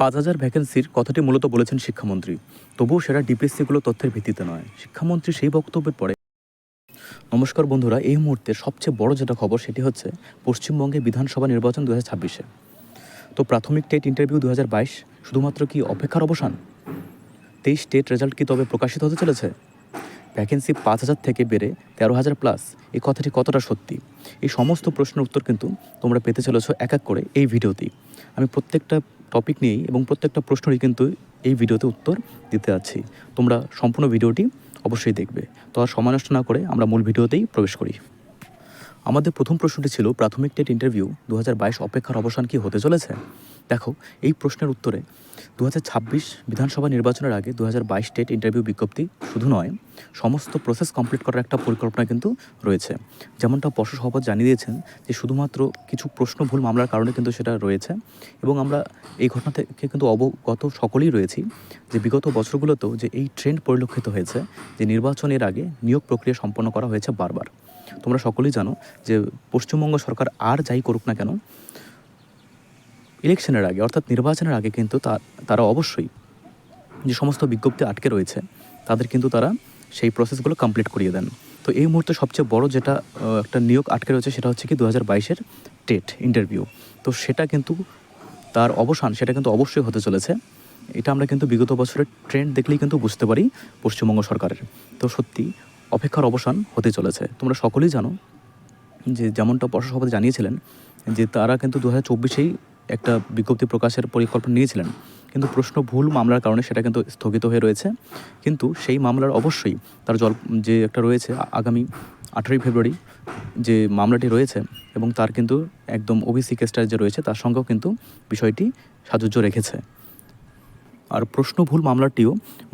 পাঁচ হাজার ভ্যাকেন্সির কথাটি মূলত বলেছেন শিক্ষামন্ত্রী। তবুও সেটা ডিপিএসসিগুলো তথ্যের ভিত্তিতে নয়। শিক্ষামন্ত্রী সেই বক্তব্যের পরে নমস্কার বন্ধুরা, এই মুহূর্তে সবচেয়ে বড় যেটা খবর সেটি হচ্ছে পশ্চিমবঙ্গে বিধানসভা নির্বাচন দু ছাব্বিশে। তো প্রাথমিক টেট ইন্টারভিউ দু হাজার বাইশ, শুধুমাত্র কি অপেক্ষার অবসান? তেইশ টেট রেজাল্ট কি তবে প্রকাশিত হতে চলেছে? ভ্যাকেন্সি পাঁচ হাজার থেকে বেড়ে তেরো হাজার প্লাস এই কথাটি কতটা সত্যি? এই সমস্ত প্রশ্নের উত্তর কিন্তু তোমরা পেতে চলেছো এক এক করে এই ভিডিওতেই। আমি প্রত্যেকটা টপিক নিয়েই এবং প্রত্যেকটা প্রশ্নেরই কিন্তু এই ভিডিওতে উত্তর দিতে যাচ্ছি তোমরা সম্পূর্ণ ভিডিওটি অবশ্যই দেখবে। তো আর নষ্ট না করে আমরা মূল ভিডিওতেই প্রবেশ করি। আমাদের প্রথম প্রশ্নটি ছিল, প্রাথমিক টেট ইন্টারভিউ দু হাজার বাইশ অপেক্ষার অবসান কি হতে চলেছে? দেখো, এই প্রশ্নের উত্তরে দু হাজার ছাব্বিশ বিধানসভা নির্বাচনের আগে দু হাজার বাইশ টেট ইন্টারভিউ বিজ্ঞপ্তি শুধু নয়, সমস্ত প্রসেস কমপ্লিট করার একটা পরিকল্পনা কিন্তু রয়েছে। যেমনটা পর্ষদ সভাপতি জানিয়ে দিয়েছেন যে শুধুমাত্র কিছু প্রশ্ন ভুল মামলার কারণে কিন্তু সেটা রয়েছে এবং আমরা এই ঘটনা থেকে কিন্তু অবগত সকলেই রয়েছি যে বিগত বছরগুলোতেও যে এই ট্রেন্ড পরিলক্ষিত হয়েছে যে নির্বাচনের আগে নিয়োগ প্রক্রিয়া সম্পন্ন করা হয়েছে বারবার। তোমরা সকলেই জানো যে পশ্চিমবঙ্গ সরকার আর যাই করুক না কেন, ইলেকশনের আগে অর্থাৎ নির্বাচনের আগে কিন্তু তারা অবশ্যই যে সমস্ত বিজ্ঞপ্তি আটকে রয়েছে, তাদের কিন্তু তারা সেই প্রসেসগুলো কমপ্লিট করিয়ে দেন। তো এই মুহূর্তে সবচেয়ে বড় যেটা একটা নিয়োগ আটকে রয়েছে সেটা হচ্ছে কি দু হাজার বাইশের টেট ইন্টারভিউ তো সেটা কিন্তু তার অবসান, সেটা কিন্তু অবশ্যই হতে চলেছে। এটা আমরা কিন্তু বিগত বছরের ট্রেন্ড দেখলেই কিন্তু বুঝতে পারি পশ্চিমবঙ্গ সরকারের। তো সত্যি অপেক্ষার অবসান হতে চলেছে। তোমরা সকলেই জানো যে যেমনটা পর্ষদ সভাপতি জানিয়েছিলেন যে তারা কিন্তু দু হাজার চব্বিশেই একটা বিজ্ঞপ্তি প্রকাশের পরিকল্পনা নিয়েছিলেন। কিন্তু প্রশ্ন ভুল মামলার কারণে সেটা কিন্তু স্থগিত হয়ে রয়েছে। কিন্তু সেই মামলার অবশ্যই তার জল যে একটা রয়েছে আগামী আঠেরোই ফেব্রুয়ারি যে মামলাটি রয়েছে এবং তার কিন্তু একদম ওবিসি কেসটা যে রয়েছে, তার সঙ্গেও কিন্তু বিষয়টি সাজুজ্য রেখেছে। আর প্রশ্ন ভুল মামলাটিও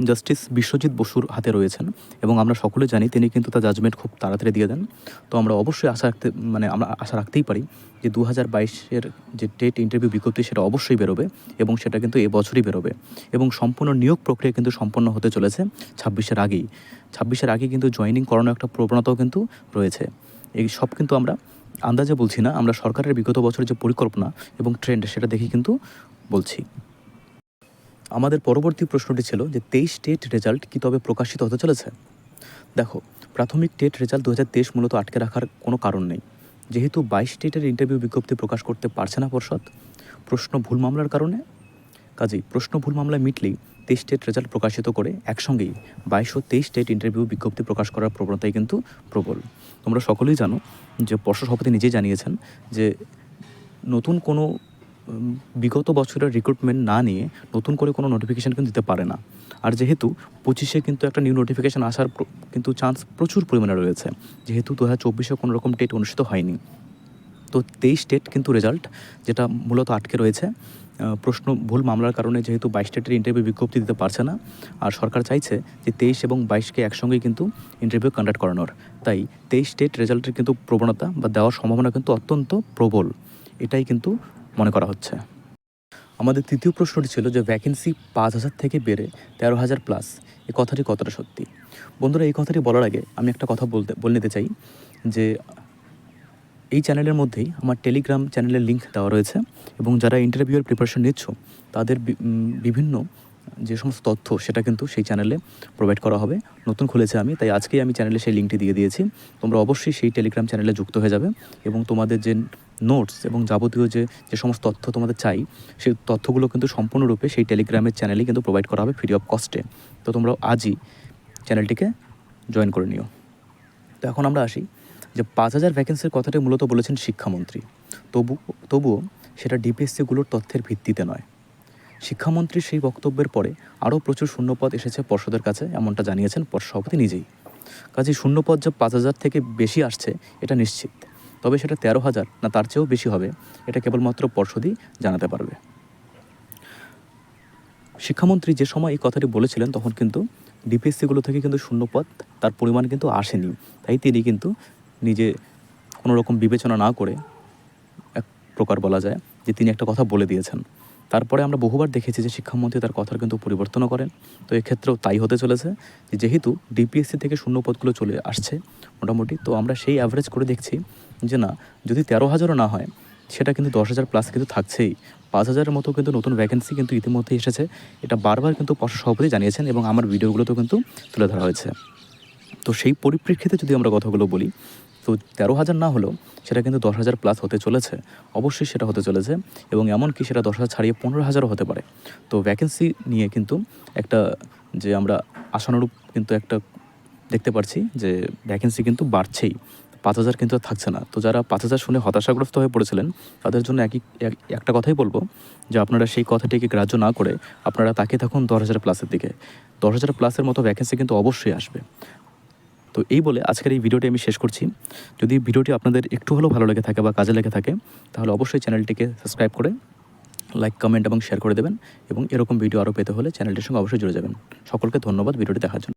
জাস্টিস বিশ্বজিৎ বসুর হাতে রয়েছেন এবং আমরা সকলে জানি তিনি কিন্তু তার জাজমেন্ট খুব তাড়াতাড়ি দিয়ে দেন। তো আমরা অবশ্যই আশা রাখতে মানে আমরা আশা রাখতেই পারি যে দু হাজার বাইশের যে টেট ইন্টারভিউ বিজ্ঞপ্তি সেটা অবশ্যই বেরোবে এবং সেটা কিন্তু এবছরই বেরোবে এবং সম্পূর্ণ নিয়োগ প্রক্রিয়া কিন্তু সম্পন্ন হতে চলেছে ছাব্বিশের আগেই। ছাব্বিশের আগে কিন্তু জয়েনিং করানোর একটা প্রবণতাও কিন্তু রয়েছে। এই সব কিন্তু আমরা আন্দাজে বলছি না, আমরা সরকারের বিগত বছরের যে পরিকল্পনা এবং ট্রেন্ড সেটা দেখে কিন্তু বলছি। আমাদের পরবর্তী প্রশ্নটি ছিল যে তেইশ টেট রেজাল্ট কি তবে প্রকাশিত হতে চলেছে? দেখো, প্রাথমিক টেট রেজাল্ট দু হাজার তেইশ মূলত আটকে রাখার কোনো কারণ নেই। যেহেতু বাইশ টেটের ইন্টারভিউ বিজ্ঞপ্তি প্রকাশ করতে পারছে না পর্ষদ, প্রশ্ন ভুল মামলার কারণে? কাজেই প্রশ্ন ভুল মামলায় মিটলেই তেইশ টেট রেজাল্ট প্রকাশিত করে একসঙ্গেই বাইশ ও তেইশ টেট ইন্টারভিউ বিজ্ঞপ্তি প্রকাশ করার প্রবণতাই কিন্তু প্রবল। তোমরা সকলেই জানো যে পর্ষদ সভাপতি নিজেই জানিয়েছেন যে নতুন কোনো বিগত বছরের রিক্রুটমেন্ট না নিয়ে নতুন করে কোনো নোটিফিকেশান কিন্তু দিতে পারে না। আর যেহেতু পঁচিশে কিন্তু একটা নিউ নোটিফিকেশান আসার কিন্তু চান্স প্রচুর পরিমাণে রয়েছে। যেহেতু দু হাজার চব্বিশে কোনো রকম টেট অনুষ্ঠিত হয়নি। তো তেইশ টেট কিন্তু রেজাল্ট যেটা মূলত আটকে রয়েছে। প্রশ্ন, ভুল মামলার কারণে যেহেতু বাইশ টেটের ইন্টারভিউ বিজ্ঞপ্তি দিতে পারছে না। আর সরকার চাইছে যে তেইশ এবং বাইশকে একসঙ্গেই কিন্তু ইন্টারভিউ কন্ডাক্ট করানোর। তাই তেইশ টেট রেজাল্টের কিন্তু প্রবণতা বা দেওয়ার সম্ভাবনা কিন্তু অত্যন্ত প্রবল। এটাই কিন্তু মনে করা হচ্ছে। আমাদের তৃতীয় প্রশ্নটি ছিল যে ভ্যাকেন্সি পাঁচ হাজার থেকে বেড়ে তেরো হাজার প্লাস এ কথাটি কতটা সত্যি? বন্ধুরা, এই কথাটি বলার আগে আমি একটা কথা বলতে, বলে নিতে চাই যে এই চ্যানেলের মধ্যেই আমার টেলিগ্রাম চ্যানেলের লিঙ্ক দেওয়া রয়েছে এবং যারা ইন্টারভিউয়ের প্রিপারেশন নিচ্ছ, তাদের বিভিন্ন যে সমস্ত তথ্য সেটা কিন্তু সেই চ্যানেলে প্রোভাইড করা হবে। নতুন খুলেছে আমি, তাই আজকেই আমি চ্যানেলে সেই লিঙ্কটি দিয়ে দিয়েছি। তোমরা অবশ্যই সেই টেলিগ্রাম চ্যানেলে যুক্ত হয়ে যাবে এবং তোমাদের যে নোটস এবং যাবতীয় যে যে সমস্ত তথ্য তোমাদের চাই, সেই তথ্যগুলো কিন্তু সম্পূর্ণরূপে সেই টেলিগ্রামের চ্যানেলে কিন্তু প্রোভাইড করা হবে ফ্রি অফ কস্টে তো তোমরা আজই চ্যানেলটিকে জয়েন করে নিও। তো এখন আমরা আসি যে পাঁচ হাজার ভ্যাকেন্সির কথাটি মূলত বলেছেন শিক্ষামন্ত্রী। তবু, তবুও সেটা ডিপিএসসিগুলোর তথ্যের ভিত্তিতে নয়। শিক্ষামন্ত্রীর সেই বক্তব্যের পরে আরও প্রচুর শূন্যপদ এসেছে পর্ষদের কাছে, এমনটা জানিয়েছেন পর্ষদ সভাপতি নিজেই। কাজে শূন্যপদ যে পাঁচ হাজার থেকে বেশি আসছে, এটা নিশ্চিত। তবে সেটা তেরো হাজার, না তার চেয়েও বেশি হবে, এটা কেবলমাত্র পর্ষদই জানাতে পারবে। শিক্ষামন্ত্রী যে সময় এই কথাটি বলেছিলেন, তখন কিন্তু ডিপিএসসিগুলো থেকে কিন্তু শূন্যপদ তার পরিমাণ কিন্তু আসেনি। তাই তিনি কিন্তু নিজে কোনো রকম বিবেচনা না করে এক প্রকার বলা যায় যে তিনি একটা কথা বলে দিয়েছেন। তারপরে আমরা বহুবার দেখেছি যে শিক্ষামন্ত্রী তার কথার কিন্তু পরিবর্তনও করেন। তো এক্ষেত্রেও তাই হতে চলেছে যেহেতু ডিপিএসসি থেকে শূন্য পদগুলো চলে আসছে মোটামুটি, তো আমরা সেই অ্যাভারেজ করে দেখছি যে না, যদি তেরো হাজারও না হয়, সেটা কিন্তু দশ হাজার প্লাস কিন্তু থাকছেই। পাঁচ হাজারের মতো কিন্তু নতুন ভ্যাকেন্সি কিন্তু ইতিমধ্যে এসেছে। এটা বারবার কিন্তু পর্ষদ সভাপতি জানিয়েছেন এবং আমার ভিডিওগুলোতেও কিন্তু তুলে ধরা হয়েছে। তো সেই পরিপ্রেক্ষিতে যদি আমরা কথাগুলো বলি তো তেরো হাজার না হলেও সেটা কিন্তু দশ হাজার প্লাস হতে চলেছে। অবশ্যই সেটা হতে চলেছে এবং এমনকি সেটা দশ হাজার ছাড়িয়ে পনেরো হাজারও হতে পারে। তো ভ্যাকেন্সি নিয়ে কিন্তু একটা যে আমরা আশানুরূপ কিন্তু একটা দেখতে পাচ্ছি যে ভ্যাকেন্সি কিন্তু বাড়ছেই। পাঁচ হাজার কিন্তু থাকছে না। তো যারা পাঁচ হাজার শুনে হতাশাগ্রস্ত হয়ে পড়েছিলেন, তাদের জন্য একই একটা কথাই বলব যে আপনারা সেই কথাটিকে গ্রাহ্য না করে আপনারা তাকিয়ে থাকুন দশ হাজার প্লাসের দিকে। দশ হাজার প্লাসের মতো ভ্যাকেন্সি কিন্তু অবশ্যই আসবে। তো এই বলে আজকের এই ভিডিওটি আমি শেষ করছি। যদি ভিডিওটি আপনাদের একটু হলেও ভালো লেগে থাকে বা কাজে লেগে থাকে, তাহলে অবশ্যই চ্যানেলটিকে সাবস্ক্রাইব করে লাইক, কমেন্ট এবং শেয়ার করে দেবেন এবং এরকম ভিডিও আরও পেতে হলে চ্যানেলটির সঙ্গে অবশ্যই জুড়ে যাবেন। সকলকে ধন্যবাদ ভিডিওটি দেখার জন্য।